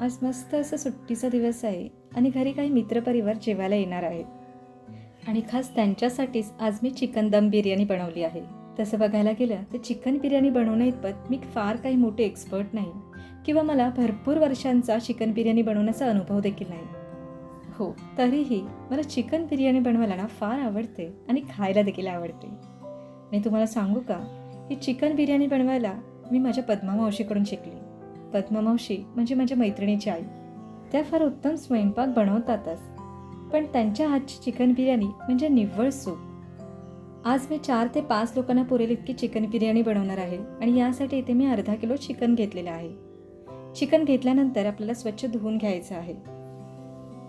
आज मस्त असं सुट्टीचा दिवस आहे आणि घरी काही मित्रपरिवार जेवायला येणार आहेत. आणि खास त्यांच्यासाठीच आज मी चिकन दम बिर्याणी बनवली आहे. तसं बघायला गेलं तर चिकन बिर्याणी बनवण्याइतपत मी फार काही मोठे एक्सपर्ट नाही. किंवा मला भरपूर वर्षांचा चिकन बिर्याणी बनवण्याचा अनुभव देखील नाही. हो तरीही मला चिकन बिर्याणी बनवायला ना फार आवडते आणि खायला देखील आवडते. मी तुम्हाला सांगू का? ही चिकन बिर्याणी बनवायला मी माझ्या पद्मा मावशीकडून शिकली. पद्ममावशी म्हणजे माझ्या मैत्रिणीची आई. त्या फार उत्तम स्वयंपाक बनवतातच. पण त्यांच्या हातची चिकन बिर्याणी म्हणजे निव्वळ सूप. आज मी चार ते पाच लोकांना पुरेल इतकी चिकन बिर्याणी बनवणार आहे आणि यासाठी इथे मी अर्धा किलो चिकन घेतलेलं आहे. चिकन घेतल्यानंतर आपल्याला स्वच्छ धुवून घ्यायचं आहे.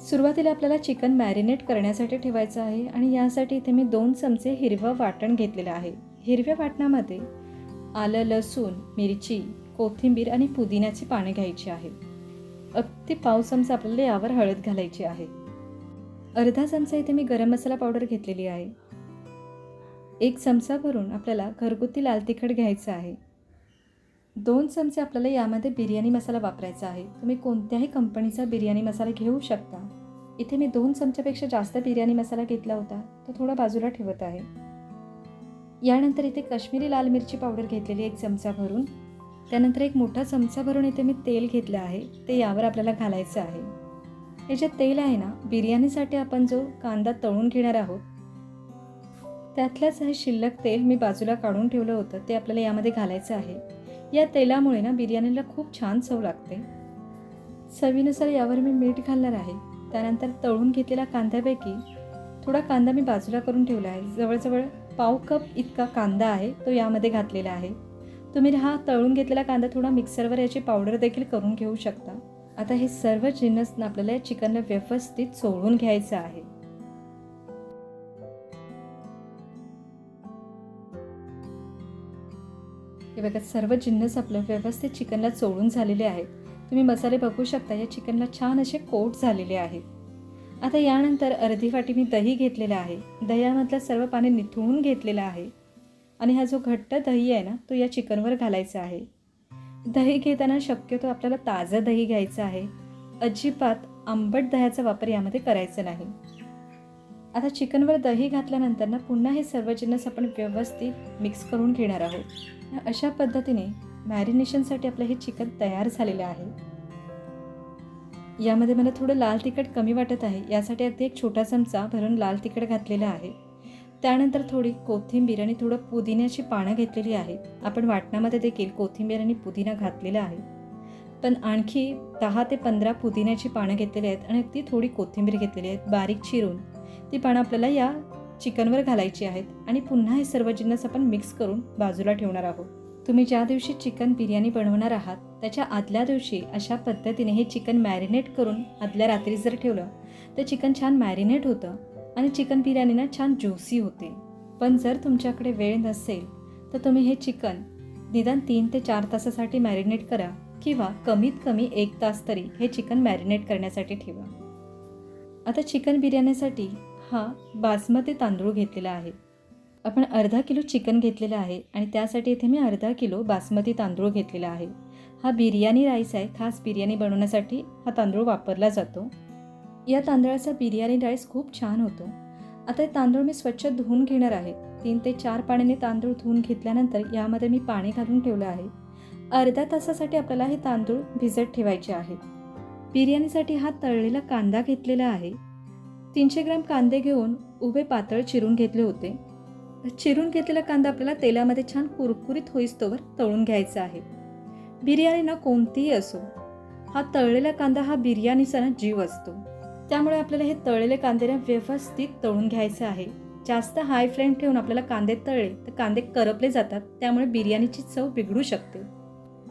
सुरुवातीला आपल्याला चिकन मॅरिनेट करण्यासाठी ठेवायचं आहे आणि यासाठी इथे मी दोन चमचे हिरवं वाटण घेतलेलं आहे. हिरव्या वाटणामध्ये आलं लसूण मिरची कोथिंबीर आणि पुदिन्याची पाने घ्यायची आहे. अगदी पाव चमचा आपल्याला यावर हळद घालायची आहे. अर्धा चमचा इथे मी गरम मसाला पावडर घेतलेली आहे. एक चमचा भरून आपल्याला घरगुती लाल तिखट घ्यायचं आहे. दोन चमचे आपल्याला यामध्ये बिर्याणी मसाला वापरायचा आहे. तुम्ही कोणत्याही कंपनीचा बिर्याणी मसाला घेऊ शकता. इथे मी दोन चमच्यापेक्षा जास्त बिर्याणी मसाला घेतला होता. तो थोडा बाजूला ठेवत आहे. यानंतर इथे कश्मीरी लाल मिरची पावडर घेतलेली एक चमचा भरून त्यानंतर एक मोठा चमचा भरून इथे मी तेल घेतलं आहे. ते यावर आपल्याला घालायचं आहे. हे जे तेल आहे ना बिर्याणीसाठी आपण जो कांदा तळून घेणार आहोत त्यातलंच हे शिल्लक तेल मी बाजूला काढून ठेवलं होतं ते आपल्याला यामध्ये घालायचं आहे. या तेलामुळे ना बिर्याणीला खूप छान चव लागते. चवीनुसार यावर मी मीठ घालणार आहे. त्यानंतर तळून घेतलेल्या कांद्यापैकी थोडा कांदा मी बाजूला करून ठेवला आहे. जवळजवळ पाव कप इतका कांदा आहे तो यामध्ये घातलेला आहे. तुम्ही हा तळून घेतलेला कांदा थोडा मिक्सरवर याची पावडर देखील करून घेऊ शकता. आता हे सर्व जिन्नस आपल्याला या चिकनला व्यवस्थित चोळून घ्यायचं आहे. हे बघा सर्व जिन्नस आपलं व्यवस्थित चिकनला चोळून झालेले आहेत. तुम्ही मसाले बघू शकता या चिकनला छान असे कोट झालेले आहेत. आता यानंतर अर्धी वाटी मी दही घेतलेलं आहे. दह्यामधलं सर्व पाणी निथळून घेतलेलं आहे. आणि हा जो घट्ट दही आहे ना तो या चिकनवर घालायचा आहे. दही घेताना शक्यतो आपल्याला ताजं दही घ्यायचं आहे. अजिबात आंबट दह्याचा वापर यामध्ये करायचा नाही. आता चिकनवर दही घातल्यानंतर ना पुन्हा हे सर्व जिन्नस आपण व्यवस्थित मिक्स करून घेणार आहोत. अशा पद्धतीने मॅरिनेशनसाठी आपलं हे चिकन तयार झालेलं आहे. यामध्ये मला थोडं लाल तिखट कमी वाटत आहे. यासाठी अगदी एक छोटा चमचा भरून लाल तिखट घातलेला आहे. त्यानंतर थोडी कोथिंबीर आणि थोडं पुदिन्याची पानं घेतलेली आहेत आपण वाटणामध्ये देखील कोथिंबीर आणि पुदिना घातलेला आहे. पण आणखी दहा ते पंधरा पुदिन्याची पानं घेतलेली आहेत आणि ती थोडी कोथिंबीर घेतलेली आहेत. बारीक चिरून. ती पानं आपल्याला या चिकनवर घालायची आहेत आणि पुन्हा हे सर्व जिन्नस आपण मिक्स करून बाजूला ठेवणार आहोत. तुम्ही ज्या दिवशी चिकन बिर्याणी बनवणार आहात त्याच्या आदल्या दिवशी अशा पद्धतीने हे चिकन मॅरिनेट करून आदल्या रात्री जर ठेवलं तर चिकन छान मॅरिनेट होतं. आणि चिकन बिर्याणी ना छान ज्युसी होते. पण जर तुमच्याकडे वेळ नसेल तर तुम्ही हे चिकन निदान तीन ते चार तासासाठी मॅरिनेट करा किंवा कमीत कमी एक तास तरी हे चिकन मॅरिनेट करण्यासाठी ठेवा. आता चिकन बिर्याणीसाठी हा बासमती तांदूळ घेतलेला आहे. आपण अर्धा किलो चिकन घेतलेलं आहे आणि त्यासाठी इथे मी अर्धा किलो बासमती तांदूळ घेतलेला आहे. हा बिर्याणी राईस आहे खास बिर्याणी बनवण्यासाठी हा तांदूळ वापरला जातो. या तांदळाचा बिर्याणी राईस खूप छान होतो. आता हे तांदूळ मी स्वच्छ धुवून घेणार आहे. तीन ते चार पाण्याने तांदूळ धुवून घेतल्यानंतर यामध्ये मी पाणी घालून ठेवलं आहे. अर्ध्या तासासाठी आपल्याला हे तांदूळ भिजत ठेवायचे आहे. बिर्याणीसाठी हा तळलेला कांदा घेतलेला आहे. तीनशे ग्रॅम कांदे घेऊन उभे पातळ चिरून घेतले होते. चिरून घेतलेला कांदा आपल्याला तेलामध्ये छान कुरकुरीत होईस्तोवर तळून घ्यायचा आहे. बिर्याणी ना कोणतीही असो हा तळलेला कांदा हा बिर्याणीचा ना जीव असतो. त्यामुळे आपल्याला हे तळलेले कांदे ना व्यवस्थित तळून घ्यायचं आहे. जास्त हाय फ्लेम ठेवून आपल्याला कांदे तळले तर कांदे करपले जातात. त्यामुळे बिर्याणीची चव बिघडू शकते.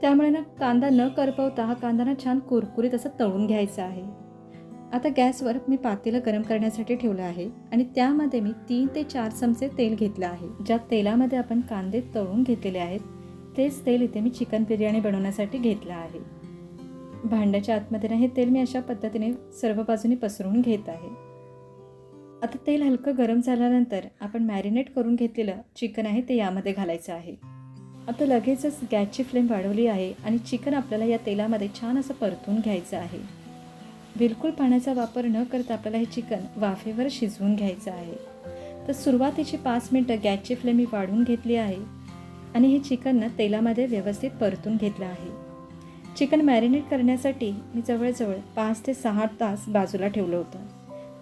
त्यामुळे ना कांदा न करपवता हा कांदा ना छान कुरकुरीत असं तळून घ्यायचा आहे. आता गॅसवर मी पातेलं गरम करण्यासाठी ठेवलं आहे आणि त्यामध्ये मी तीन ते चार चमचे तेल घेतलं आहे. ज्या तेलामध्ये आपण कांदे तळून घेतलेले आहेत तेच तेल इथे मी चिकन बिर्याणी बनवण्यासाठी घेतलं आहे. भांड्याच्या आतमध्ये ना हे तेल मी अशा पद्धतीने सर्व बाजूने पसरवून घेत आहे. आता तेल हलकं गरम झाल्यानंतर आपण मॅरिनेट करून घेतलेलं चिकन आहे ते यामध्ये घालायचं आहे. आता लगेचच गॅसची फ्लेम वाढवली आहे आणि चिकन आपल्याला या तेलामध्ये छान असं परतून घ्यायचं आहे. बिलकुल पाण्याचा वापर न करता आपल्याला हे चिकन वाफेवर शिजवून घ्यायचं आहे. तर सुरुवातीची पाच मिनटं गॅसची फ्लेम मी वाढवून घेतली आहे आणि हे चिकन ना तेलामध्ये व्यवस्थित परतून घेतलं आहे. चिकन मॅरिनेट करण्यासाठी मी जवळजवळ पाच ते सहा तास बाजूला ठेवलं होतं.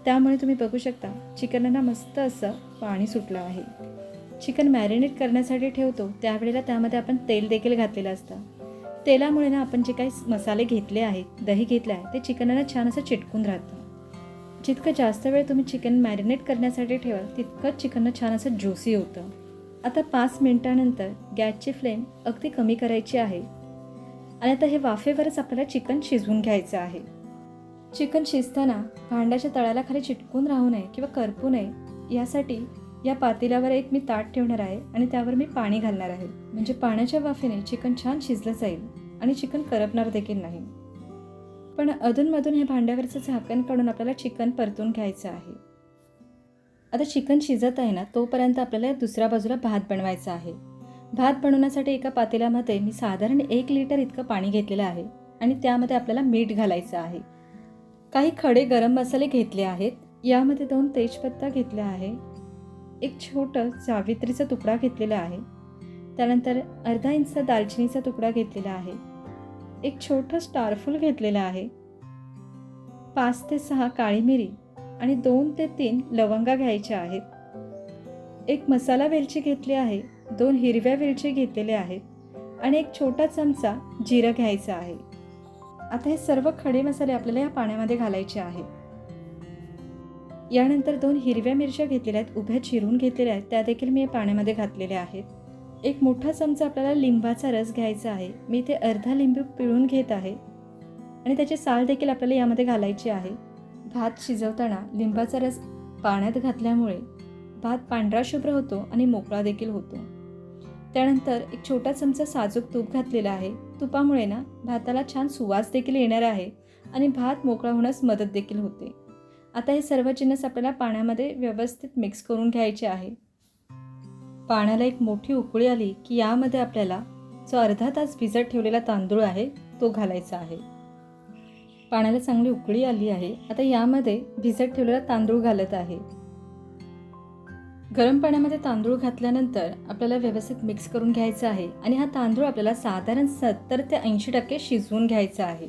त्यामुळे तुम्ही बघू शकता चिकनला मस्त असं पाणी सुटलं आहे. चिकन मॅरिनेट करण्यासाठी ठेवतो त्यावेळेला त्यामध्ये आपण तेल देखील घातलेलं असतं. तेलामुळे ना आपण जे काही मसाले घेतले आहेत दही घेतलं आहे ते चिकनला छान असं चिटकून राहतं. जितकं जास्त वेळ तुम्ही चिकन मॅरिनेट करण्यासाठी ठेवाल तितकंच चिकननं छान असं ज्युसी होतं. आता पाच मिनटानंतर गॅसची फ्लेम अगदी कमी करायची आहे. आणि आता हे वाफेवरच आपल्याला चिकन शिजवून घ्यायचं आहे. चिकन शिजताना भांड्याच्या तळाला खाली चिटकून राहू नये किंवा करपू नये. यासाठी या पातेल्यावर एक मी ताट ठेवणार आहे आणि त्यावर मी पाणी घालणार आहे. म्हणजे पाण्याच्या वाफेने चिकन छान शिजलं जाईल आणि चिकन करपणार देखील नाही. पण अधूनमधून हे भांड्यावरचं झाकण काढून आपल्याला चिकन परतून घ्यायचं आहे. आता चिकन शिजत आहे ना तोपर्यंत आपल्याला दुसऱ्या बाजूला भात बनवायचा आहे. भात बनवण्यासाठी एका पातेल्यामध्ये मी साधारण एक लिटर इतकं पाणी घेतलेलं आहे आणि त्यामध्ये आपल्याला मीठ घालायचं आहे. काही खडे गरम मसाले घेतले आहेत. यामध्ये दोन तेजपत्ता घेतला आहे. एक छोटं जावित्रीचा तुकडा घेतलेला आहे. त्यानंतर अर्धा इंच दालचिनीचा तुकडा घेतलेला आहे. एक छोटं स्टारफूल घेतलेलं आहे. पाच ते सहा काळी मिरी आणि दोन ते तीन लवंगा घ्यायच्या आहेत. एक मसाला वेलची घेतली आहे. दोन हिरव्या वेलचे घेतलेले आहेत आणि एक छोटा चमचा जिरं घ्यायचा आहे. आता हे सर्व खडे मसाले आपल्याला या पाण्यामध्ये घालायचे आहे यानंतर दोन हिरव्या मिरच्या घेतलेल्या आहेत उभ्या चिरून घेतलेल्या आहेत. त्या देखील मी या पाण्यामध्ये घातलेल्या आहेत. एक मोठा चमचा आपल्याला लिंबाचा रस घ्यायचा आहे. मी इथे अर्धा लिंबू पिळून घेत आहे आणि त्याची साल देखील आपल्याला यामध्ये घालायची आहे. भात शिजवताना लिंबाचा रस पाण्यात घातल्यामुळे भात पांढरा शुभ्र होतो आणि मोकळा देखील होतो. त्यानंतर एक छोटा चमचा साजूक तूप घातलेला आहे. तुपामुळे ना भाताला छान सुवास देखील येणार आहे आणि भात मोकळा होण्यास मदत देखील होते. आता हे सर्व जिन्नस आपल्याला पाण्यामध्ये व्यवस्थित मिक्स करून घ्यायचे आहे. पाण्याला एक मोठी उकळी आली की यामध्ये आपल्याला जो अर्धा तास भिजत ठेवलेला तांदूळ आहे तो घालायचा आहे. पाण्याला चांगली उकळी आली आहे. आता यामध्ये भिजत ठेवलेला तांदूळ घालत आहे. गरम पाण्यामध्ये तांदूळ घातल्यानंतर आपल्याला व्यवस्थित मिक्स करून घ्यायचा आहे आणि हा तांदूळ आपल्याला साधारण सत्तर ते ऐंशी टक्के शिजवून घ्यायचा आहे.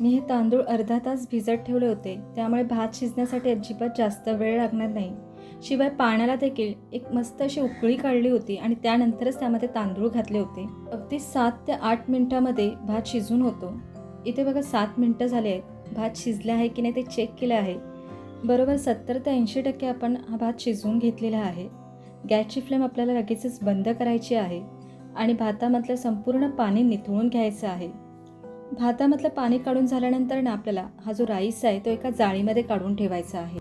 मी हे तांदूळ अर्धा तास भिजत ठेवले होते त्यामुळे भात शिजण्यासाठी अजिबात जास्त वेळ लागणार नाही. शिवाय पाण्याला देखील एक मस्त अशी उकळी काढली होती आणि त्यानंतरच त्यामध्ये तांदूळ घातले होते. अगदी सात ते आठ मिनिटामध्ये भात शिजून होतो. इथे बघा सात मिनटं झाले आहेत. भात शिजले आहे की नाही ते चेक केलं आहे. बरोबर सत्तर ते ऐंशी टक्के आपण हा भात शिजवून घेतलेला आहे. गॅसची फ्लेम आपल्याला लगेचच बंद करायची आहे आणि भातामधलं संपूर्ण पाणी निथळून घ्यायचं आहे. भातामधलं पाणी काढून झाल्यानंतर ना आपल्याला हा जो राईस आहे तो एका जाळीमध्ये काढून ठेवायचा आहे.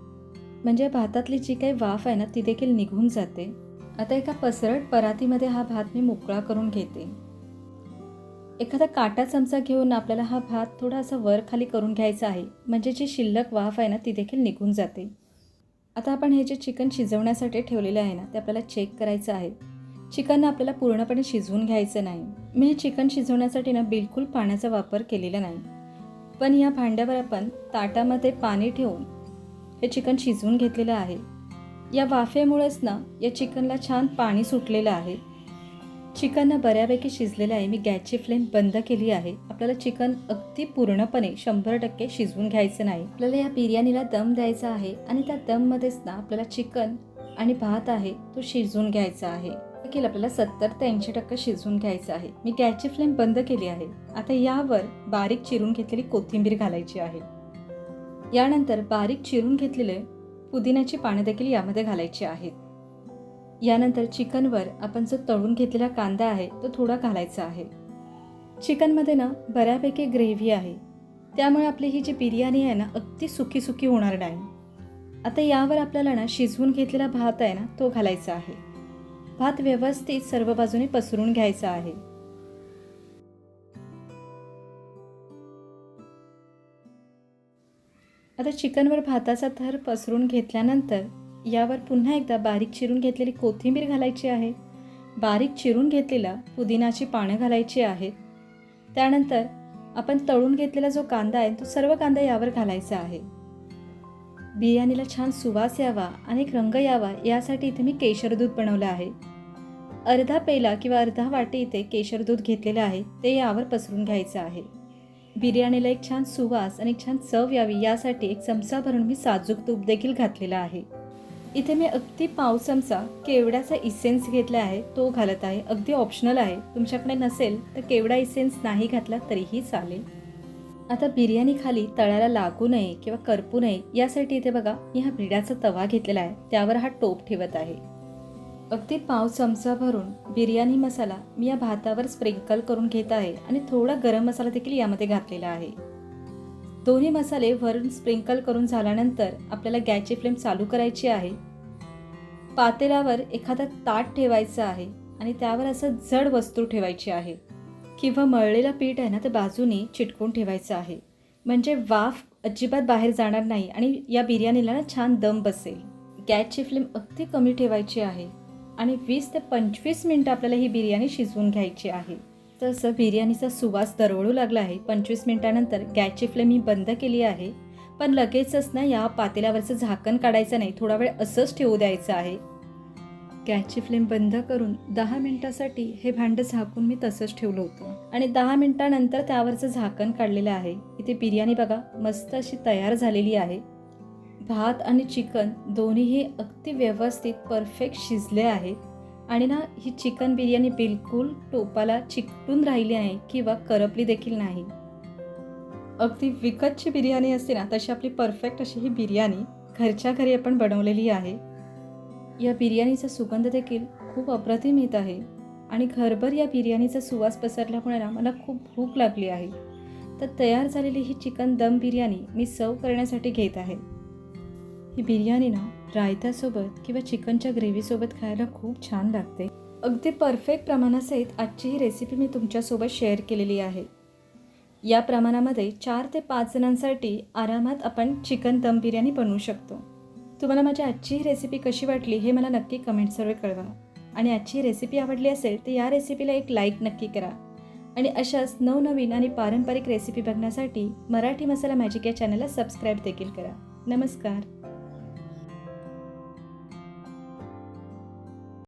म्हणजे भातातली जी काही वाफ आहे ना ती देखील निघून जाते. आता एका पसरट परातीमध्ये हा भात मी मोकळा करून घेते. एखादा काटा चमचा घेऊन आपल्याला हा भात थोडा असा वर खाली करून घ्यायचा आहे. म्हणजे जी शिल्लक वाफ आहे ना ती देखील निघून जाते. आता आपण हे जे चिकन शिजवण्यासाठी ठेवलेले आहे ना ते आपल्याला चेक करायचं आहे. चिकन आपल्याला पूर्णपणे शिजवून घ्यायचं नाही. मी हे चिकन शिजवण्यासाठी ना बिलकुल पाण्याचा वापर केलेला नाही. पण या भांड्यावर आपण ताटामध्ये पाणी ठेवून हे चिकन शिजवून घेतलेलं आहे. या वाफेमुळेच ना या चिकनला छान पाणी सुटलेलं आहे. चिकन बऱ्यापैकी शिजलेलं आहे. मी गॅसची फ्लेम बंद केली आहे. आपल्याला चिकन अगदी पूर्णपणे शंभर टक्के शिजवून घ्यायचं नाही. आपल्याला या बिर्याणीला दम द्यायचा आहे आणि त्या दममध्येच ना आपल्याला चिकन आणि भात आहे तो शिजवून घ्यायचा आहे. देखील आपल्याला सत्तर ते ऐंशी टक्के शिजवून घ्यायचं आहे. मी गॅसची फ्लेम बंद केली आहे. आता यावर बारीक चिरून घेतलेली कोथिंबीर घालायची आहे. यानंतर बारीक चिरून घेतलेले पुदिन्याची पाने देखील यामध्ये घालायची आहेत. यानंतर चिकनवर आपण जो तळून घेतलेला कांदा आहे तो थोडा घालायचा आहे. चिकनमध्ये ना बऱ्यापैकी ग्रेव्ही आहे. त्यामुळे आपली ही जी बिर्याणी आहे ना अगदी सुकी सुकी होणार नाही. आता यावर आपल्याला ना शिजवून घेतलेला भात आहे ना तो घालायचा आहे. भात व्यवस्थित सर्व बाजूने पसरून घ्यायचा आहे. आता चिकनवर भाताचा थर पसरून घेतल्यानंतर यावर पुन्हा एकदा बारीक चिरून घेतलेली कोथिंबीर घालायची आहे. बारीक चिरून घेतलेला पुदिनाची पानं घालायची आहेत. त्यानंतर आपण तळून घेतलेला जो कांदा आहे तो सर्व कांदा यावर घालायचा आहे. बिर्याणीला छान सुवास यावा आणि एक रंग यावा यासाठी इथे मी केशर दूध बनवलं आहे. अर्धा पेला किंवा अर्धा वाटी इथे केशर दूध घेतलेलं आहे ते यावर पसरून घ्यायचं आहे. बिर्याणीला एक छान सुवास आणि छान चव यावी यासाठी एक चमचा भरून मी साजूक तूप देखील घातलेला आहे. इथे मी अगदी पाव चमचा केवड्याचा इसेन्स घेतला आहे तो घालत आहे. अगदी ऑप्शनल आहे. तुमच्याकडे नसेल तर केवडा इसेन्स नाही घातला तरीही चालेल. आता बिर्याणी खाली तळ्याला लागू नये किंवा करपू नये यासाठी इथे बघा मी हा भिड्याचा तवा घेतलेला आहे. त्यावर हा टोप ठेवत आहे. अगदी पाव चमचा भरून बिर्याणी मसाला मी या भातावर स्प्रिंकल करून घेत आहे आणि थोडा गरम मसाला देखील यामध्ये घातलेला आहे. दोन्ही मसाले वरून स्प्रिंकल करून झाल्यानंतर आपल्याला गॅसची फ्लेम चालू करायची आहे. पातेल्यावर एखादा ताट ठेवायचं आहे आणि त्यावर असं जड वस्तू ठेवायची आहे. किंवा मळलेलं पीठ आहे ना ते बाजूने चिटकून ठेवायचं आहे. म्हणजे वाफ अजिबात बाहेर जाणार नाही आणि या बिर्याणीला ना छान दम बसेल. गॅसची फ्लेम अगदी कमी ठेवायची आहे आणि वीस ते पंचवीस मिनटं आपल्याला ही बिर्याणी शिजवून घ्यायची आहे. तसं बिर्याणीचा सुवास दरवळू लागला आहे. पंचवीस मिनटानंतर गॅसची फ्लेम मी बंद केली आहे. पण लगेचच ना या पातेल्यावरचं झाकण काढायचं नाही. थोडा वेळ असंच ठेवू द्यायचं आहे. गॅसची फ्लेम बंद करून दहा मिनटासाठी हे भांडं झाकून मी तसंच ठेवलं होतं. आणि दहा मिनटानंतर त्यावरचं झाकण काढलेलं आहे. इथे बिर्याणी बघा मस्त अशी तयार झालेली आहे. भात आणि चिकन दोन्हीही अगदी व्यवस्थित परफेक्ट शिजले आहेत. आणि ना ही चिकन बिर्याणी बिलकुल टोपाला चिकटून राहिली नाही किंवा करपली देखील नाही. अगदी विकतची बिर्याणी असते ना तशी आपली परफेक्ट अशी ही बिर्याणी घरच्या घरी आपण बनवलेली आहे. या बिर्याणीचा सुगंध देखील खूप अप्रतिम येत आहे. आणि घरभर या बिर्याणीचा सुवास पसरल्यामुळे ना मला खूप भूक लागली आहे. तर तयार झालेली ही चिकन दम बिर्याणी मी सर्व करण्यासाठी घेत आहे. ही बिर्याणी ना रायत्यासोबत किंवा चिकनच्या ग्रेव्हीसोबत खायला खूप छान लागते. अगदी परफेक्ट प्रमाणासहित आजची ही रेसिपी मी तुमच्यासोबत शेअर केलेली आहे. या प्रमाणामध्ये चार ते पाच जणांसाठी आरामात आपण चिकन दम बिर्याणी बनवू शकतो. तुम्हाला माझी आजची ही रेसिपी कशी वाटली हे मला नक्की कमेंट्सवर कळवा. आणि आजची रेसिपी आवडली असेल तर या रेसिपीला एक लाईक नक्की करा. आणि अशाच नवनवीन आणि पारंपरिक रेसिपी बघण्यासाठी मराठी मसाला मॅजिक या चॅनलला सबस्क्राईब देखील करा. नमस्कार.